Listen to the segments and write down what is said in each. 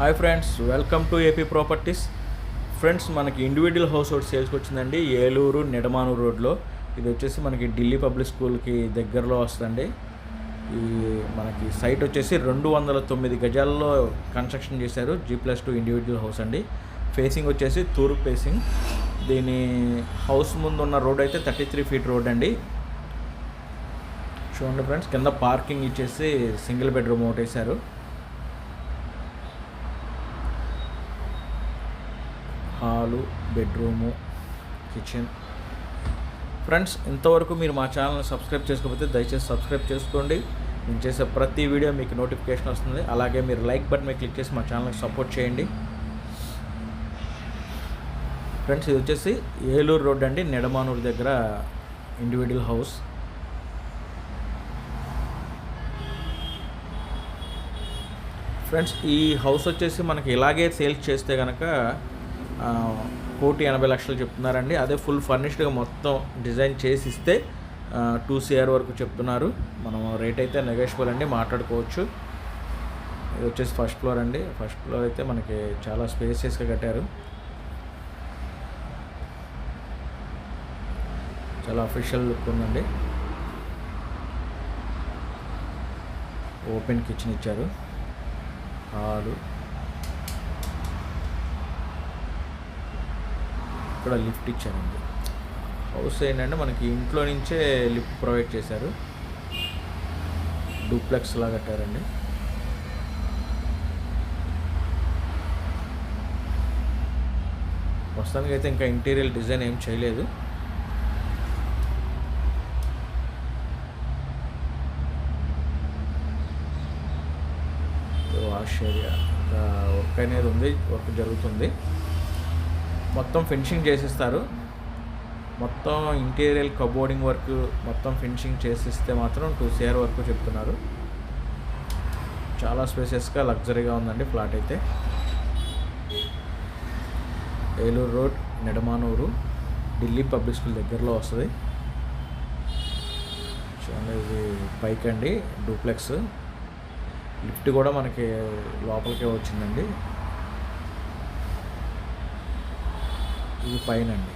Hi friends welcome to AP properties. Friends మనకి individual house ఒకటి సేల్స్కి వచ్చిందండి ఏలూరు నిడమానూరు రోడ్లో. ఇది వచ్చేసి మనకి ఢిల్లీ పబ్లిక్ స్కూల్కి దగ్గరలో వస్తుందండి. ఈ మనకి సైట్ వచ్చేసి రెండు వందల తొమ్మిది గజాల్లో కన్స్ట్రక్షన్ చేశారు G plus two individual house అండి. ఫేసింగ్ వచ్చేసి తూర్పు ఫేసింగ్ దీని హౌస్ ముందు ఉన్న రోడ్ అయితే థర్టీ త్రీ ఫీట్ రోడ్ అండి. చూడండి ఫ్రెండ్స్ కింద పార్కింగ్ ఇచ్చేసి సింగిల్ బెడ్రూమ్ ఒకటి హాలు బెడ్రూము కిచెన్. ఫ్రెండ్స్ ఇంతవరకు మీరు మా ఛానల్ని సబ్స్క్రైబ్ చేసుకోకపోతే దయచేసి సబ్స్క్రైబ్ చేసుకోండి. నేను చేసే ప్రతి వీడియో మీకు నోటిఫికేషన్ వస్తుంది. అలాగే మీరు లైక్ బటన్ మీద క్లిక్ చేసి మా ఛానల్కి సపోర్ట్ చేయండి. ఫ్రెండ్స్ ఇది వచ్చేసి ఏలూరు రోడ్ అండి. నిడమానూరు దగ్గర ఇండివిజువల్ హౌస్ ఫ్రెండ్స్ ఈ హౌస్ వచ్చేసి మనకి ఇలాగే సేల్స్ చేస్తే కనుక కోటి ఎనభై లక్షలు చెప్తున్నారండి. అదే ఫుల్ ఫర్నిష్డ్గా మొత్తం డిజైన్ చేసి ఇస్తే టూ సిఆర్ వరకు చెప్తున్నారు. మనం రేట్ అయితే నెగోషియబుల్ అండి మాట్లాడుకోవచ్చు. ఇది వచ్చేసి ఫస్ట్ ఫ్లోర్ అండి. ఫస్ట్ ఫ్లోర్ అయితే మనకి చాలా స్పేసియస్గా కట్టారు. చాలా అఫీషియల్ లుక్ ఉందండి. ఓపెన్ కిచెన్ ఇచ్చారు. హాలు. కూడా లిఫ్ట్ ఇచ్చారండి హౌస్ ఏంటంటే మనకి ఇంట్లో నుంచే లిఫ్ట్ ప్రొవైడ్ చేశారు. డూప్లెక్స్ లా కట్టారండి. ప్రస్తుతానికి అయితే ఇంకా ఇంటీరియర్ డిజైన్ ఏం చేయలేదు. Wash area. వర్క్ అనేది ఉంది వర్క్ జరుగుతుంది. మొత్తం ఫినిషింగ్ చేసిస్తారు. మొత్తం ఇంటీరియర్ కబోర్డింగ్ వర్క్ మొత్తం ఫినిషింగ్ చేసిస్తే మాత్రం టూ సిఆర్ వరకు చెప్తున్నారు. చాలా స్పేసెస్గా లగ్జరీగా ఉందండి ఫ్లాట్ అయితే. Eluru road Nedamanuru Delhi public school దగ్గరలో వస్తుంది. చూడండి ఇది పైక్ అండి డూప్లెక్స్ లిఫ్ట్ కూడా మనకి లోపలికే వచ్చిందండి. ఇది పైన అండి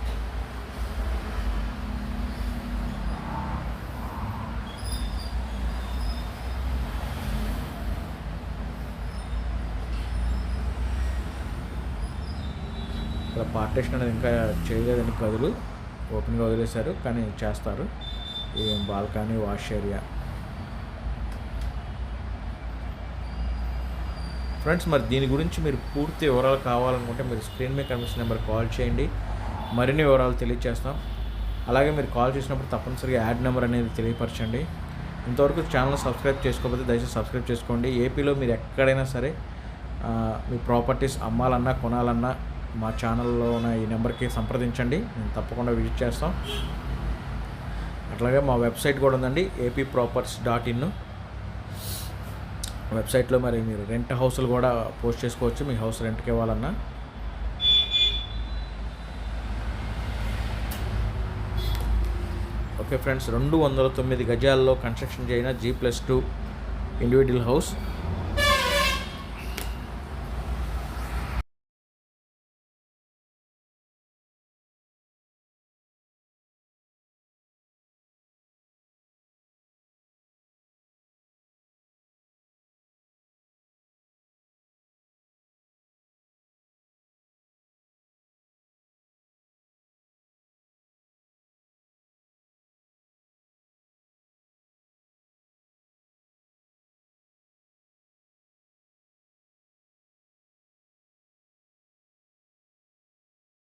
ఇక్కడ పార్టీషన్ అనేది ఇంకా చేయలేదని గదులు ఓపెన్గా వదిలేశారు కానీ చేస్తారు. ఈ బాల్కనీ వాష్ ఏరియా ఫ్రెండ్స్ మరి దీని గురించి మీరు పూర్తి వివరాలు కావాలనుకుంటే మీరు స్క్రీన్ మీద కనిపిస్తున్న నెంబర్ కాల్ చేయండి. మరిన్ని వివరాలు తెలియజేస్తాం అలాగే మీరు కాల్ చేసినప్పుడు తప్పనిసరిగా యాడ్ నెంబర్ అనేది తెలియపరచండి. ఇంతవరకు ఛానల్ సబ్స్క్రైబ్ చేసుకోకపోతే దయచేసి సబ్స్క్రైబ్ చేసుకోండి. ఏపీలో మీరు ఎక్కడైనా సరే మీ ప్రాపర్టీస్ అమ్మాలన్నా కొనాలన్నా మా ఛానల్లో ఉన్న ఈ నెంబర్కి సంప్రదించండి. నేను తప్పకుండా విజిట్ చేస్తాం. అట్లాగే మా వెబ్సైట్ కూడా ఉందండి ఏపీ ప్రాపర్టీస్ డాట్ ఇన్ వెబ్సైట్లో మరి మీరు రెంట్ హౌస్లు కూడా పోస్ట్ చేసుకోవచ్చు. మీ హౌస్ రెంట్కి ఇవ్వాలన్నా. ఓకే ఫ్రెండ్స్ రెండు వందల తొమ్మిది గజాల్లో construction చేయన G plus two individual house.